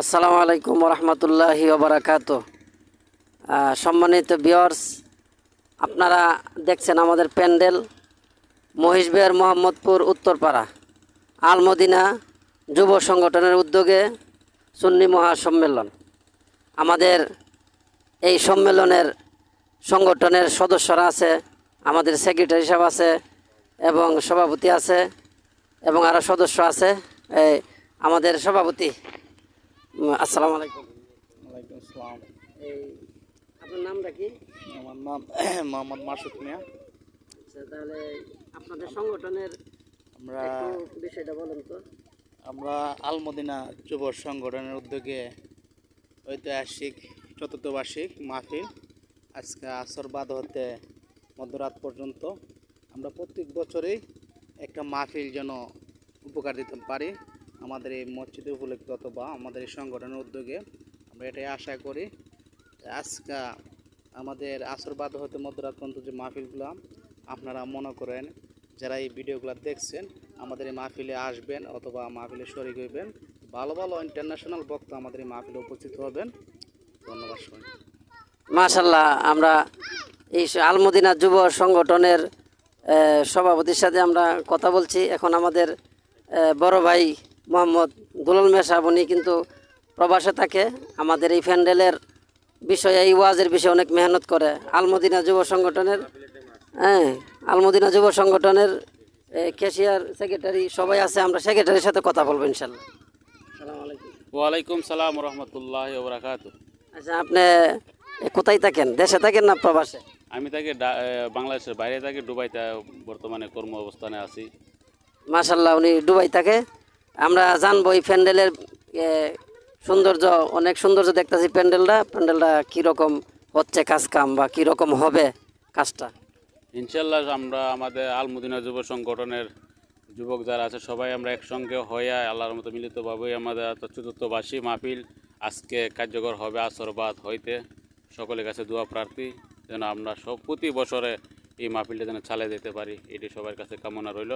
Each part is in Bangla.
আসসালামু আলাইকুম রহমতুল্লাহ ওবরাকাত সম্মানিত বিয়র্স আপনারা দেখছেন আমাদের প্যান্ডেল মহিষবিহার মোহাম্মদপুর উত্তরপাড়া। আলমদিনা যুব সংগঠনের উদ্যোগে সুন্নি মহাসম্মেলন। আমাদের এই সম্মেলনের সংগঠনের সদস্যরা আছে, আমাদের সেক্রেটারি সাহেব আছে এবং সভাপতি আছে এবং আরও সদস্য আছে। আমাদের সভাপতি আসসালামু আলাইকুম। ওয়ালাইকুম আসসালাম। এই আপনার নামটা কি? আমার নাম মোহাম্মদ মাসুদ মিয়া। আচ্ছা তাহলে আপনাদের সংগঠনের আমরা বিষয়টা বলেন তো। আমরা আলমদিনা যুব সংগঠনের উদ্যোগে ঐতিহাসিক চতুর্থ বার্ষিক মাহফিল আজকে আসর বাদ হতে মধ্যরাত পর্যন্ত আমরা প্রত্যেক বছরেই একটা মাহফিল যেন উপকার দিতে পারি। আমাদের এই মসজিদে উপলক্ষিত অথবা আমাদের এই সংগঠনের উদ্যোগে আমরা এটাই আশা করি আজকে আমাদের আসর বাদ হতে মধ্যরাত পর্যন্ত যে মাহফিলগুলো আপনারা মনে করেন, যারা এই ভিডিওগুলো দেখছেন, আমাদের এই মাহফিলে আসবেন অথবা মাহফিলে শরিক হইবেন, ভালো ভালো ইন্টারন্যাশনাল বক্তা আমাদের এই মাহফিলে উপস্থিত হবেন। ধন্যবাদ সবাই মাশাল্লাহ আমরা এই আলমদিনা যুব সংগঠনের সভাপতির সাথে আমরা কথা বলছি। এখন আমাদের বড় ভাই মোহাম্মদ দুলাল মেশাব উনি কিন্তু প্রবাসে থাকে। আমাদের এই ফ্যান্ডেলের বিষয়ে এই ওয়াজের বিষয়ে অনেক মেহনত করে। আলমদিনা যুব সংগঠনের হ্যাঁ আলমদিনা যুব সংগঠনের ক্যাশিয়ার সেক্রেটারি সবাই আছে আমরা সেক্রেটারির সাথে কথা বলব ইনশাল্লাহ। ওয়ালাইকুম সালাম রহমতুল্লাহ আচ্ছা আপনি কোথায় থাকেন? দেশে থাকেন না প্রবাসে? আমি তাকে বাংলাদেশের বাইরে থাকি দুবাইতে বর্তমানে কর্ম অবস্থানে আছি। মাশাল্লাহ উনি ডুবাই থাকে? আমরা জানব এই প্যান্ডেলের সৌন্দর্য, অনেক সৌন্দর্য দেখতেছি প্যান্ডেলটা। প্যান্ডেলটা কীরকম হচ্ছে কাজ কাম বা কীরকম হবে কাজটা? ইনশাল্লাহ আমরা আমাদের আলমুদিনা যুব সংগঠনের যুবক যারা আছে, সবাই আমরা একসঙ্গে হয়ে আল্লাহর মতো মিলিতভাবেই আমাদের এত চতুর্থবার্ষিক মাহফিল আজকে কার্যকর হবে আসরবাদ হইতে। সকলের কাছে দোয়া প্রার্থী, যেন আমরা সব প্রতি বছরে এই মাহফিলটা যেন চালিয়ে যেতে পারি, এটি সবার কাছে কামনা রইল।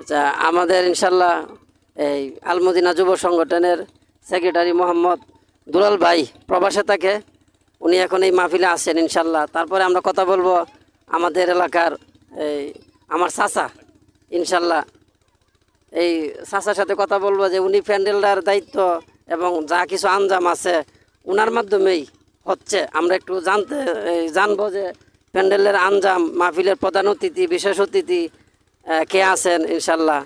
আচ্ছা আমাদের ইনশাল্লাহ এই আলমদিনা যুব সংগঠনের সেক্রেটারি মোহাম্মদ দুলাল ভাই প্রবাসে থাকে। উনি এখন এই মাহফিলে আসেন ইনশাল্লাহ। তারপরে আমরা কথা বলব আমাদের এলাকার এই আমার চাচা। ইনশাল্লাহ এই চাচার সাথে কথা বলব যে উনি প্যান্ডেলটার দায়িত্ব এবং যা কিছু আঞ্জাম আছে ওনার মাধ্যমেই হচ্ছে। আমরা একটু জানতে জানব যে প্যান্ডেলের আঞ্জাম, মাহফিলের প্রধান অতিথি, বিশেষ অতিথি কে আছেন? ইনশাল্লাহ।